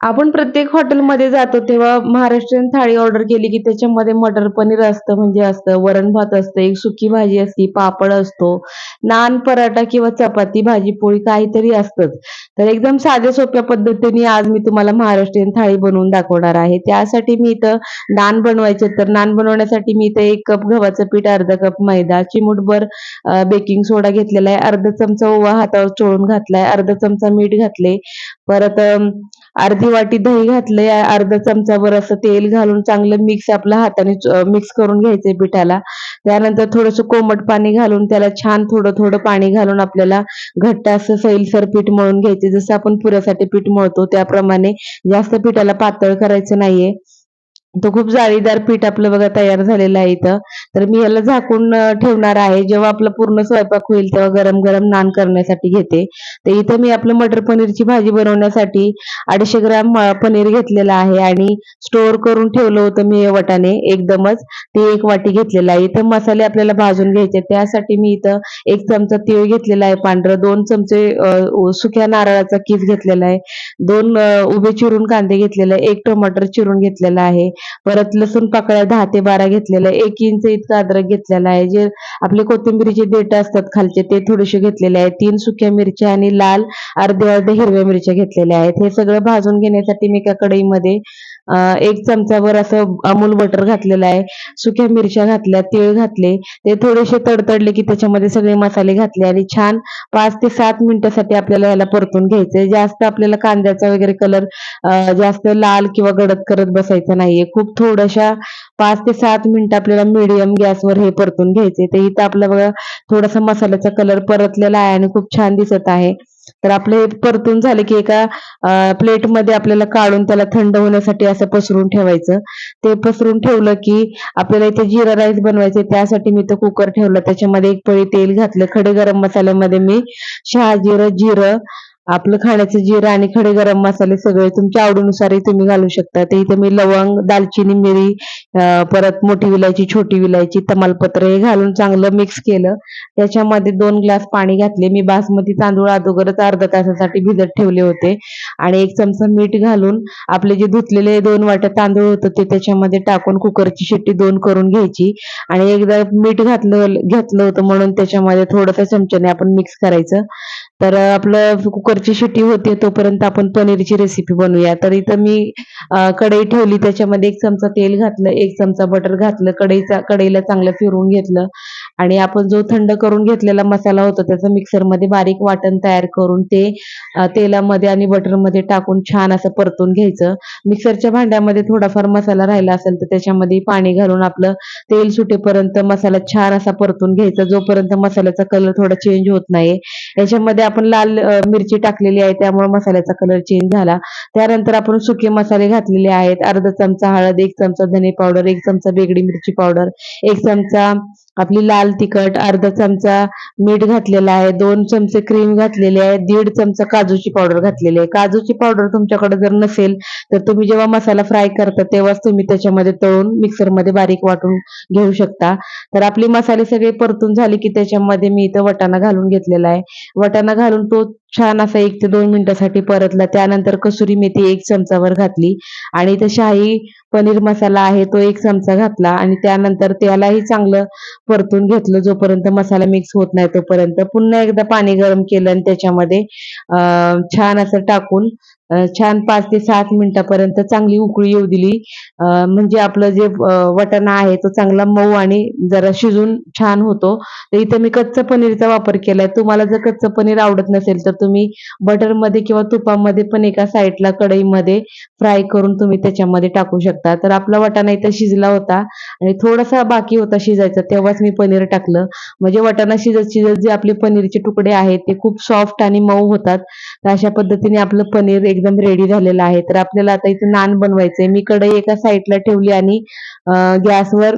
आपण प्रत्येक हॉटेलमध्ये जातो तेव्हा महाराष्ट्रीयन थाळी ऑर्डर केली की त्याच्यामध्ये मटर पनीर असतं म्हणजे असतं. वरण भात असतं एक सुकी भाजी असती पापड असतो नान पराठा किंवा चपाती भाजी पोळी काहीतरी असतंच. तर एकदम साध्या सोप्या पद्धतीने आज मी तुम्हाला महाराष्ट्रीयन थाळी बनवून दाखवणार आहे. त्यासाठी मी इथं नान बनवायचे तर नान बनवण्यासाठी मी इथं एक कप गव्हाचं पीठ अर्धा कप मैदा चिमूटभर बेकिंग सोडा घेतलेला आहे. अर्धा चमचा ओवा हातावर चोळून घातलाय. अर्धा चमचा मीठ घातले परत अर्धी वाटी दही घातलंय अर्धा चमचाभर असं तेल घालून चांगलं मिक्स आपल्या हाताने मिक्स करून घ्यायचंय पिठाला. त्यानंतर थोडंसं कोमट पाणी घालून त्याला छान थोडं थोडं पाणी घालून आपल्याला घट्ट असं सैलसर पीठ मळून घ्यायचे जसं आपण पुऱ्यासाठी पीठ मळतो त्याप्रमाणे जास्त पिठाला पातळ करायचं नाहीये. तो खूप जाळीदार पीठ आपलं बघा तयार झालेलं आहे इथं. तर मी याला झाकून ठेवणार आहे. जेव्हा आपला पूर्ण स्वयंपाक होईल तेव्हा गरम गरम नान करण्यासाठी घेते. तर इथं मी आपलं मटर पनीरची भाजी बनवण्यासाठी अडीचशे ग्राम पनीर घेतलेलं आहे आणि स्टोअर करून ठेवलं होतं मी हे वटाने एकदमच. ते एक वाटी घेतलेलं आहे. इथं मसाले आपल्याला भाजून घ्यायचे त्यासाठी मी इथं एक चमचा तीळ घेतलेला आहे पांढरं. दोन चमचे सुक्या नारळाचा किस घेतलेला आहे. दोन उभे चिरून कांदे घेतलेले आहे एक टमाटर चिरून घेतलेला आहे. परत लसूण पाकळ्या दहा ते बारा घेतलेल्या आहे. एक इंच इतकं अद्रक घेतलेला आहे. जे आपले कोथिंबीरीचे देठ असतात खालचे ते थोडेसे घेतलेले आहेत. तीन सुक्या मिरच्या आणि लाल अर्धे अर्धे हिरव्या मिरच्या घेतलेल्या आहेत. हे सगळं भाजून घेण्यासाठी मी एका कढईमध्ये एक चमचाभर असं अमूल बटर घातलेलं आहे. सुक्या मिरच्या घातल्या तीळ घातले. ते थोडेसे तडतडले की त्याच्यामध्ये सगळे मसाले घातले आणि छान पाच ते सात मिनिटासाठी आपल्याला याला परतून घ्यायचंय. जास्त आपल्याला कांद्याचा वगैरे कलर जास्त लाल किंवा गडद करत बसायचं नाहीये. खूप थोड्याशा पाच ते सात मिनिटं आपल्याला मिडियम गॅसवर हे परतून घ्यायचे. तर इथं आपला बघा थोडासा मसाल्याचा कलर परतलेला आहे आणि खूप छान दिसत आहे. तर आपलं हे परतून झाले की एका प्लेटमध्ये आपल्याला काढून त्याला थंड होण्यासाठी असं पसरून ठेवायचं. ते पसरून ठेवलं की आपल्याला इथे जिरा राईस बनवायचे त्यासाठी मी तो कुकर ठेवला. त्याच्यामध्ये एक पळी तेल घातलं. खडे गरम मसाल्यामध्ये मी शहाजिरं जिरं आपलं खाण्याचं जिरं आणि खडे गरम मसाले सगळे तुमच्या आवडीनुसारही तुम्ही घालू शकता. ते इथे मी लवंग दालचिनी मिरी परत मोठी विलायची छोटी विलायची तमालपत्र हे घालून चांगलं मिक्स केलं. त्याच्यामध्ये दोन ग्लास पाणी घातले. मी बासमती तांदूळ अगोदरच अर्धा तासासाठी भिजत ठेवले होते. आणि एक चमचा मीठ घालून आपले जे धुतलेले दोन वाट्या तांदूळ होतं ते त्याच्यामध्ये टाकून कुकरची शिट्टी दोन करून घ्यायची. आणि एकदा मीठ घातलं घेतलं होतं म्हणून त्याच्यामध्ये थोडंसं चमच्याने आपण मिक्स करायचं. तर आपलं कुकरची शिट्टी होते तोपर्यंत आपण पनीरची रेसिपी बनवूया. तर इथं मी कढई ठेवली. त्याच्यामध्ये एक चमचा तेल घातलं एक चमचा बटर घातलं कढईचा कढईला चांगलं फिरवून घेतलं. आणि आपण जो थंड करून घेतलेला मसाला होता त्याचं मिक्सरमध्ये बारीक वाटण तयार करून ते तेलामध्ये आणि बटरमध्ये टाकून छान असं परतून घ्यायचं. मिक्सरच्या भांड्यामध्ये थोडाफार मसाला राहिला असेल तर त्याच्यामध्ये पाणी घालून आपलं तेल सुटेपर्यंत मसाला छान असा परतून घ्यायचा. जोपर्यंत मसाल्याचा कलर थोडा चेंज होत नाही याच्यामध्ये आपण लाल मिरची टाकलेली आहे त्यामुळे मसाल्याचा कलर चेंज झाला. त्यानंतर आपण सुके मसाले घातलेले आहेत. अर्धा चमचा हळद एक चमचा धने पावडर एक चमचा बेगडी मिरची पावडर एक चमचा आपली लाल तिखट अर्धा चमचा मीठ घातलेला आहे दोन चमचे क्रीम घातलेले आहे दीड चमचा काजूची पावडर घातलेली आहे. काजूची पावडर तुमच्याकडे जर नसेल तर तुम्ही जेव्हा मसाला फ्राय करता तेव्हाच तुम्ही त्याच्यामध्ये तळून मिक्सरमध्ये बारीक वाटून घेऊ शकता. तर आपले मसाले सगळे परतून झाले की त्याच्यामध्ये मी इथं वटाणा घालून घेतलेला आहे. वटाणा घालून तो छान असा एक ते दोन मिनिटासाठी परतला. त्यानंतर कसुरी मेथी एक चमचावर घातली. आणि इथं शाही पनीर मसाला आहे तो एक चमचा घातला. आणि त्यानंतर त्यालाही चांगलं परतून घेतलं जोपर्यंत मसाला मिक्स होत नाही तोपर्यंत. पुन्हा एकदा पाणी गरम केलं आणि त्याच्यामध्ये छान असं टाकून छान पाच ते सात मिनिटापर्यंत चांगली उकळी येऊ दिली. म्हणजे आपलं जे वटाणा आहे तो चांगला मऊ आणि जरा शिजून छान होतो. तर इथं मी कच्चं पनीरचा वापर केलाय. तुम्हाला जर कच्चं पनीर आवडत नसेल तर तुम्ही बटरमध्ये किंवा तुपामध्ये पण एका साईडला कढईमध्ये फ्राय करून तुम्ही त्याच्यामध्ये टाकू शकता. तर आपला वाटाणा इथं शिजला होता आणि थोडासा बाकी होता शिजायचा तेव्हाच मी पनीर टाकलं. म्हणजे वाटाणा शिजत शिजत जे आपले पनीरचे तुकडे आहेत ते खूप सॉफ्ट आणि मऊ होतात. तर अशा पद्धतीने आपलं पनीर एकदम रेडी झालेलं आहे. तर आपल्याला आता इथं नान बनवायचंय. मी कढई एका साईडला ठेवली आणि गॅसवर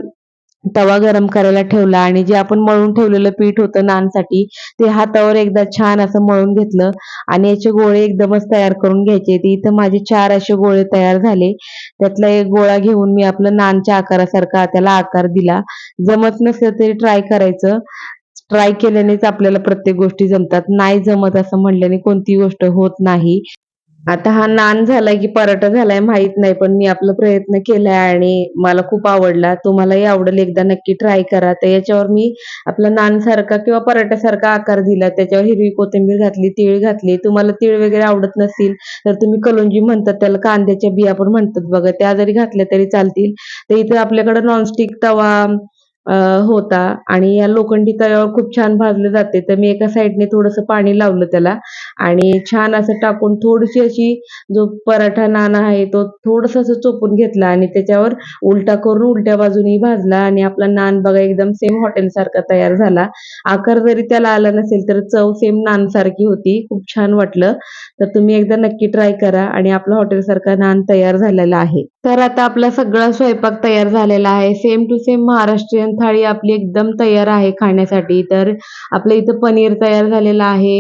तवा गरम करायला ठेवला आणि जे आपण मळून ठेवलेलं पीठ होतं नानसाठी ते हातावर एकदा छान असं मळून घेतलं आणि याचे गोळे एकदमच तयार करून घ्यायचे. ते इथं माझे चार असे गोळे तयार झाले. त्यातला एक गोळा घेऊन मी आपलं नानच्या आकारासारखा त्याला आकार दिला. जमत नसेल तरी ट्राय करायचं. ट्राय केल्यानेच आपल्याला प्रत्येक गोष्टी जमतात. नाही जमत असं म्हणल्याने कोणती गोष्ट होत नाही. आता हा नान झालाय की पराठा झालाय माहीत नाही पण मी आपला प्रयत्न केलाय आणि मला खूप आवडला. तुम्हालाही आवडेल एकदा नक्की ट्राय करा. तर याच्यावर मी आपला नान सारखा किंवा पराठ्यासारखा आकार दिला. त्याच्यावर हिरवी कोथिंबीर घातली तीळ घातली. तुम्हाला तीळ वगैरे आवडत नसतील तर तुम्ही कलोंजी म्हणतात त्याला कांद्याच्या बिया पण म्हणतात बघा. त्या जरी घातल्या तरी चालतील. तर इथे आपल्याकडे नॉनस्टिक तवा होता आणि या लोखंडी तव्यावर खूप छान भाजलं जाते. तर मी एका साईडने थोडंसं पाणी लावलं त्याला आणि छान असं टाकून थोडीशी अशी जो पराठा नान आहे तो थोडस असं चोपून घेतला आणि त्याच्यावर उलटा करून उलट्या बाजूनी भाजला आणि आपला नान बघा एकदम सेम हॉटेल सारखा तयार झाला. आकार जरी त्याला आला नसेल तर चव सेम नान सारखी होती. खूप छान वाटलं. तर तुम्ही एकदा नक्की ट्राय करा आणि आपला हॉटेल सारखा नान तयार झालेला आहे. तर आता आपला सगळा स्वयंपाक तयार झालेला आहे. सेम टू सेम महाराष्ट्रीयन थाळी आपली एकदम तयार आहे खाण्यासाठी. तर आपल्या इथं पनीर तयार झालेलं आहे.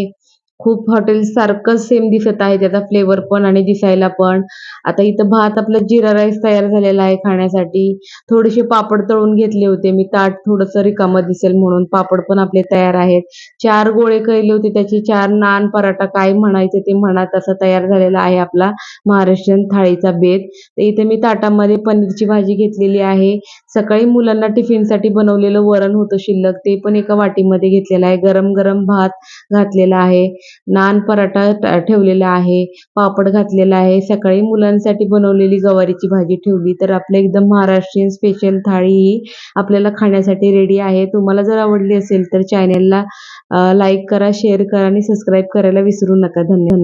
खूप हॉटेल सारखं सेम दिसत आहे. त्याचा फ्लेवर पण आणि दिसायला पण. आता इथं भात आपला जिरा राईस तयार झालेला आहे खाण्यासाठी. थोडेसे पापड तळून घेतले होते. मी ताट थोडंसं रिकामं दिसेल म्हणून पापड पण आपले तयार आहेत. चार गोळे केले होते त्याचे. चार नान पराठा काय म्हणायचे ते म्हणा तसा तयार झालेला आहे आपला महाराष्ट्रीयन थाळीचा बेत. तर इथे मी ताटामध्ये पनीरची भाजी घेतलेली आहे. सकाळी मुलांना टिफिनसाठी बनवलेलं वरण होतं शिल्लक. ते पण एका वाटीमध्ये घेतलेलं आहे. गरम गरम भात घातलेला आहे. नान पराठा ठेवलेला आहे पापड घातलेला आहे. सकाळी मुलांसाठी बनवलेली गवारीची भाजी ठेवली तर आपलं एकदम महाराष्ट्रीयन स्पेशल थाळी ही आपल्याला खाण्यासाठी रेडी आहे. तुम्हाला जर आवडली असेल तर चॅनेलला लाईक करा शेअर करा आणि सबस्क्राईब करायला विसरू नका. धन्यवाद.